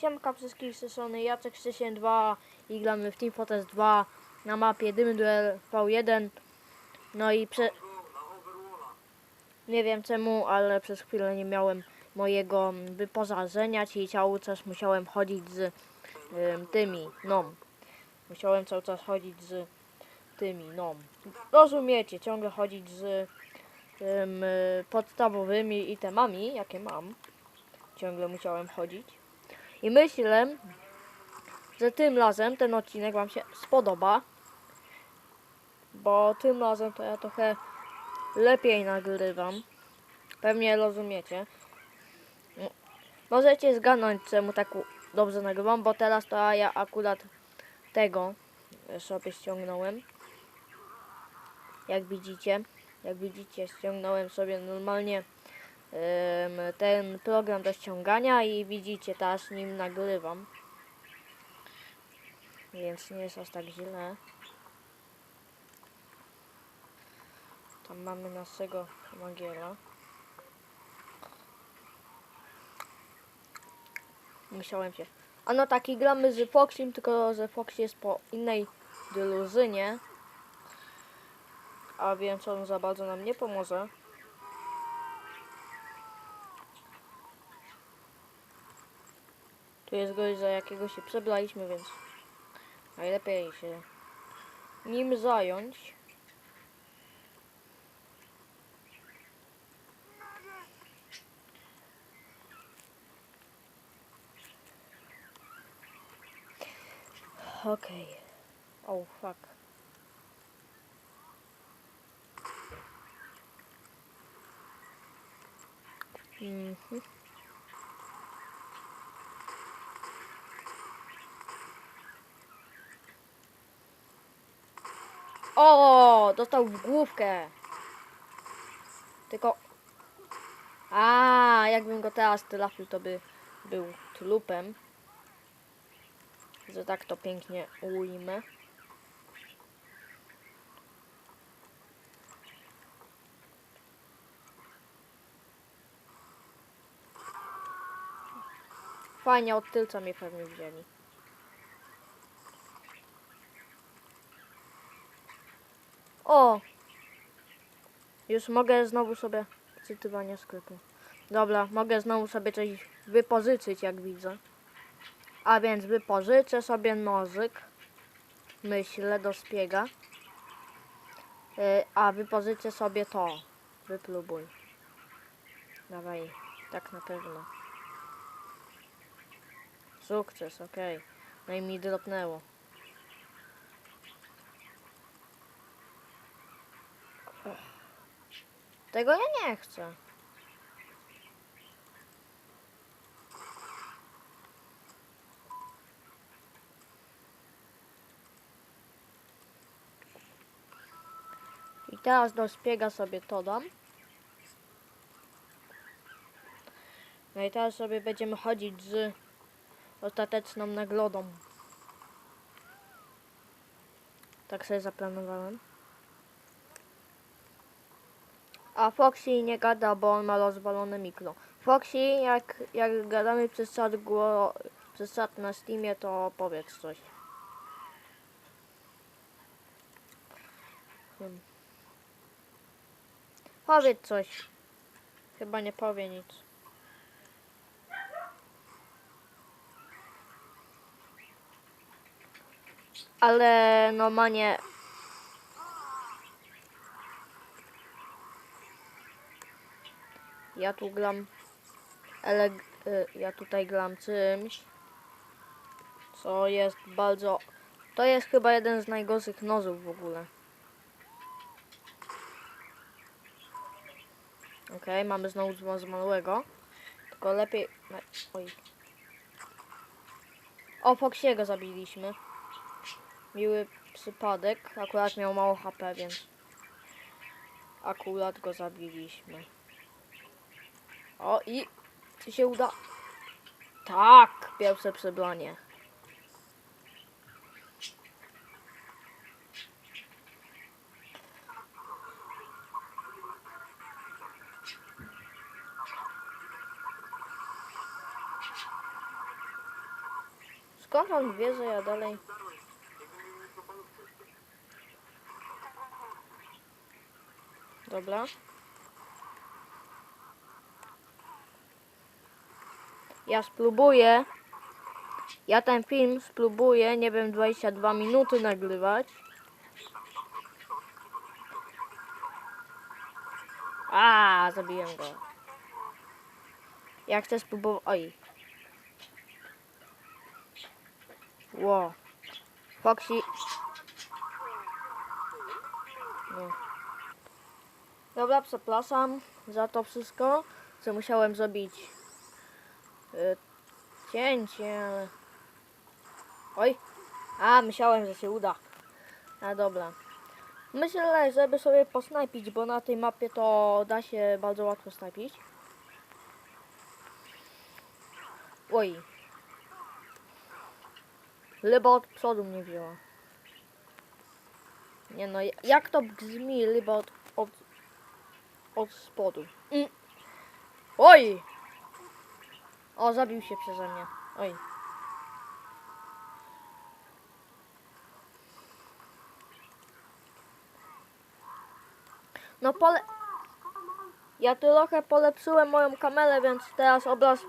Siemka wszystkich sesony, Jacek 62 i gramy w Team Fortress 2 na mapie Dymy Duel V1 No i prze... Nie wiem czemu, ale przez chwilę nie miałem mojego mm, wyposażenia, czyli cały czas musiałem chodzić z ym, tymi, no. Musiałem cały czas chodzić z tymi, no. Rozumiecie, ciągle chodzić z y, podstawowymi itemami, jakie mam. Ciągle musiałem chodzić i myślę, że tym razem ten odcinek Wam się spodoba. Bo tym razem to ja trochę lepiej nagrywam. Pewnie rozumiecie. Możecie zgadnąć, czemu tak dobrze nagrywam, bo teraz to ja akurat tego sobie ściągnąłem. Jak widzicie, jak widzicie, ściągnąłem sobie normalnie ten program do ściągania i widzicie, teraz nim nagrywam. Więc nie jest aż tak źle. Tam mamy naszego magiera. Musiałem się. A no taki gramy z Foxim, tylko że Fox jest po innej drużynie. A więc on za bardzo nam nie pomoże. Tu jest gość, za jakiego się przebraliśmy, więc najlepiej się nim zająć. Okej. Oh fuck. Mhm. O, dostał w główkę. Tylko... A, jakbym go teraz trafił, to by był trupem. Że tak to pięknie ujmę. Fajnie, od tylca mnie pewnie wzięli. O! Już mogę znowu sobie czytywanie sklepu. Dobra, mogę znowu sobie coś wypożyczyć, jak widzę. A więc wypożyczę sobie nożyk. Myślę, do szpiega. Yy, a wypożyczę sobie to. Wyplubuj. Dawaj, tak na pewno. Sukces, okej. No i mi dropnęło. Tego ja nie chcę. I teraz do szpiega sobie to dam. No i teraz sobie będziemy chodzić z ostateczną nagrodą. Tak sobie zaplanowałem. A Foxy nie gada, bo on ma rozwalone mikro. Foxy, jak, jak gadamy przez czat, gło, przez czat na Steamie, to powiedz coś. Hmm. Powiedz coś. Chyba nie powie nic. Ale normalnie Ja tu gram. Ele, y, ja tutaj gram czymś. Co jest bardzo. To jest chyba jeden z najgorszych nożów w ogóle. Okej, mamy znowu zmarłego. Tylko lepiej. Oj. O, Foxiego zabiliśmy. Miły przypadek. Akurat miał mało HP, więc. Akurat go zabiliśmy. O i czy się uda? Tak, pierwsze przebranie. Skąd on wie, że ja dalej... Dobra. Ja spróbuję. Ja ten film spróbuję, nie wiem, 22 minuty nagrywać. A, zabiłem go. Ja chcę spróbować. Oj. Ło. Foxy. No. Dobra, przepraszam za to wszystko, co musiałem zrobić. Y, cięcie, ale... Oj. A, myślałem, że się uda. A dobra. Myślę, żeby sobie posnajpić, bo na tej mapie to da się bardzo łatwo snajpić. Oj. Ryba od przodu mnie wzięła. Nie no, jak to brzmi ryba od, od, od spodu? Mm. Oj! O, zabił się przeze mnie. Oj. No pole... Ja trochę polepszyłem moją kamerę, więc teraz obraz...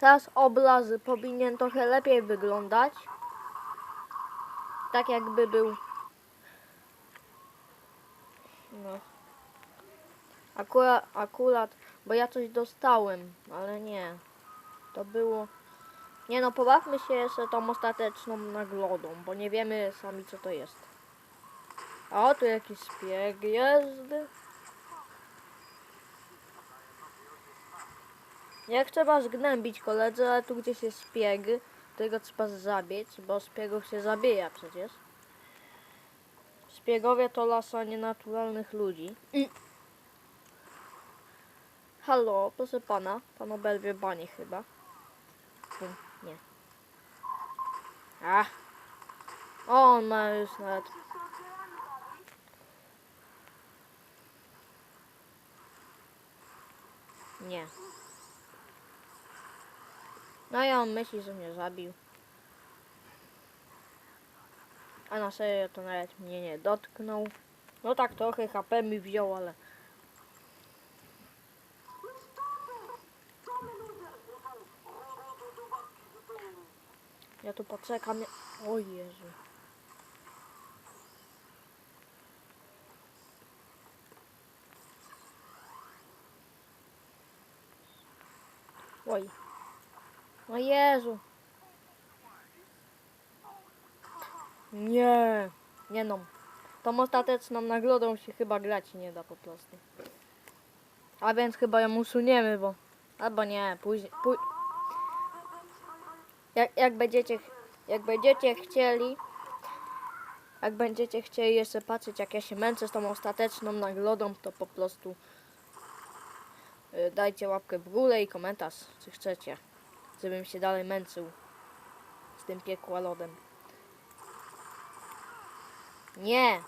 Teraz obraz powinien trochę lepiej wyglądać. Tak jakby był... No. Akurat, akurat, bo ja coś dostałem, ale nie. To było... Nie no, pobawmy się jeszcze tą ostateczną nagrodą, bo nie wiemy sami co to jest. O, tu jakiś szpieg jest. Jak trzeba zgnębić koledzy, ale tu gdzieś jest szpieg, którego trzeba zabić, bo szpiegów się zabija przecież. Szpiegowie to lasa nienaturalnych ludzi. Halo, proszę pana. Pan obelwie banie chyba. Nie. Ach. O, on ma już nawet Nie. No i on myśli, że mnie zabił. A na serio to nawet mnie nie dotknął. No tak trochę HP mi wziął, ale... Ja tu poczekam. O Jezu. Oj. O Jezu. Nie. Nie no. Tą ostateczną nagrodą się chyba grać nie da po prostu. A więc chyba ją usuniemy, bo... Albo nie, później... Pój... Jak, jak będziecie... Jak będziecie chcieli... Jak będziecie chcieli jeszcze patrzeć, jak ja się męczę z tą ostateczną nagrodą, to po prostu y, dajcie łapkę w górę i komentarz, czy chcecie, żebym się dalej męczył z tym piekła lodem. Nie!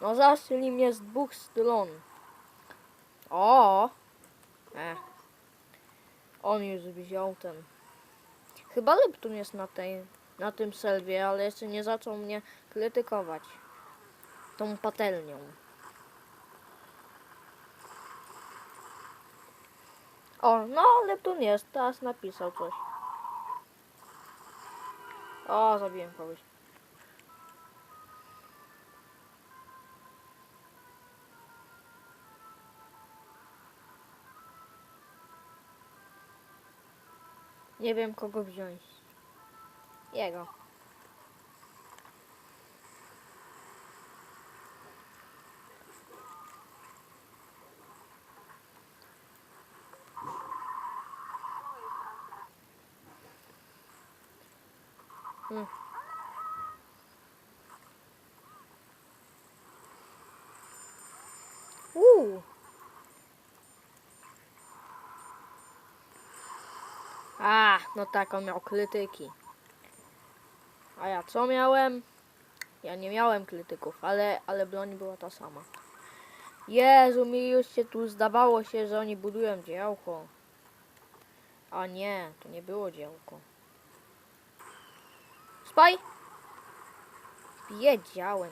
No zastrzeli mnie z dwóch stron. O! E. On już wziął ten. Chyba Leptun jest na tej, na tym selwie, ale jeszcze nie zaczął mnie krytykować. Tą patelnią. O, no Leptun jest, teraz napisał coś. O, zabiłem kogoś. Nie wiem kogo wziąć. Jego. Hmm. A, no tak, on miał krytyki. A ja co miałem? Ja nie miałem krytyków, ale, ale broń była ta sama. Jezu, mi już się tu zdawało się, że oni budują działko. A nie, to nie było działko. Spaj? Wiedziałem.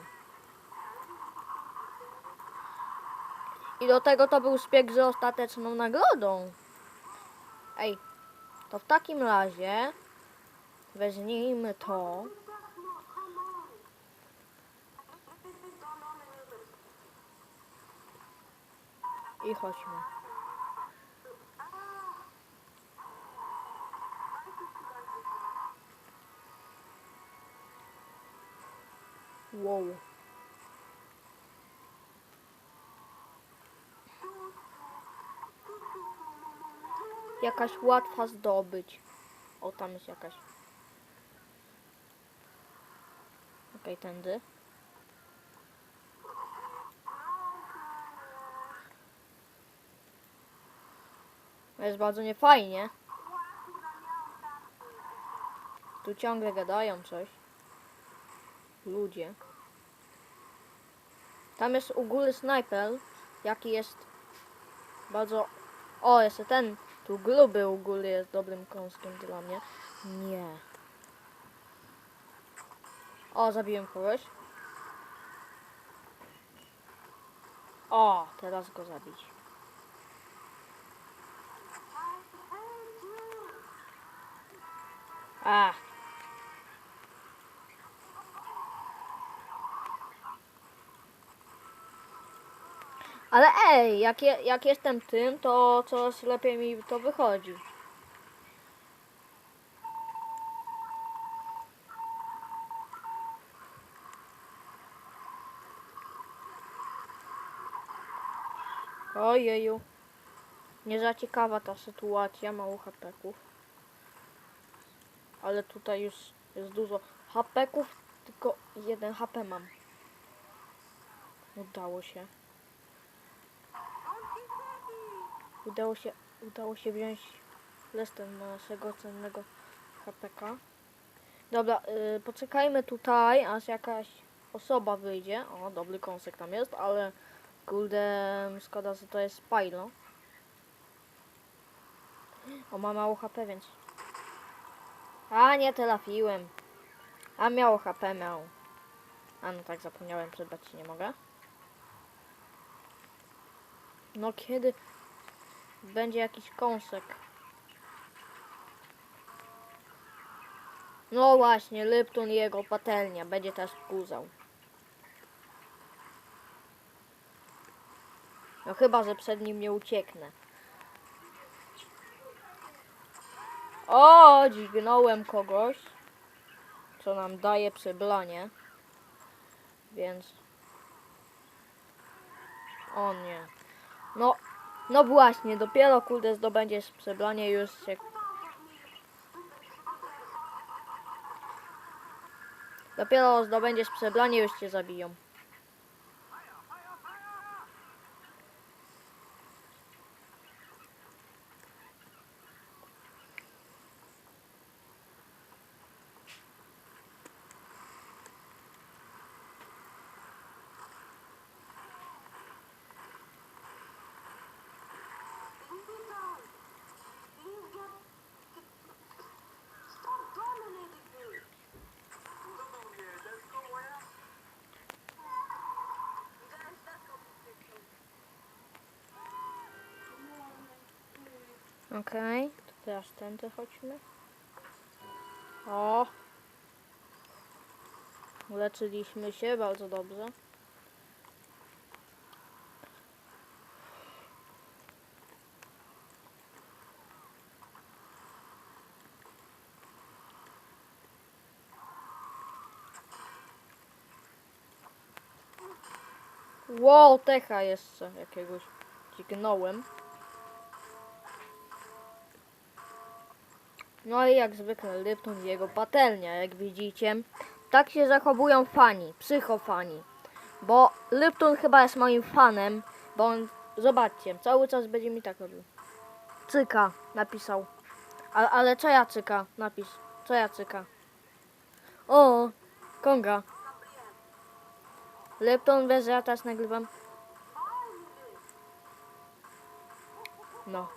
I do tego to był szpieg z ostateczną nagrodą. Ej, to w takim razie weźmiemy to. I chodźmy. Wow. Jakaś łatwa zdobyć. O, tam jest jakaś. Okej, tędy. Jest bardzo niefajnie. Tu ciągle gadają coś. Ludzie. Tam jest u góry snajper, jaki jest bardzo... O, jeszcze ten, tu gruby u góry jest dobrym kąskiem dla mnie. Nie. O, zabiłem kogoś. O, teraz go zabić. A. Ale ej, jak, je, jak jestem tym, to coraz lepiej mi to wychodzi. Ojeju. Nie za ciekawa ta sytuacja, mało hapeków. Ale tutaj już jest dużo hapeków, tylko jeden HP mam. Udało się. Udało się, udało się wziąć lestem naszego cennego HPK. Dobra, y, poczekajmy tutaj, aż jakaś osoba wyjdzie. O, dobry kąsek tam jest, ale kurde, szkoda, że to jest Spylo. O, ma mało HP, więc... A, nie trafiłem. A miało HP, miał. A, no tak, zapomniałem, przydać się nie mogę. No kiedy będzie jakiś kąsek? No właśnie, Lipton i jego patelnia będzie też kuzał. No chyba, że przed nim nie ucieknę. O, dźgnąłem kogoś, co nam daje przeblanie. Więc... O nie. No, no właśnie, dopiero kurde zdobędziesz przebranie już się... Dopiero zdobędziesz przebranie już cię zabiją. Okej, to teraz tędy chodźmy. O! Uleczyliśmy się, bardzo dobrze. Wow, techa jeszcze jakiegoś dźgnąłem. No i jak zwykle Lipton i jego patelnia, jak widzicie. Tak się zachowują fani, psychofani. Bo Lipton chyba jest moim fanem, bo on, zobaczcie, cały czas będzie mi tak robił. Cyka, napisał. Ale, ale co ja cyka? Napis. Co ja cyka? O, Konga. Lipton wie, że ja teraz nagrywam. No.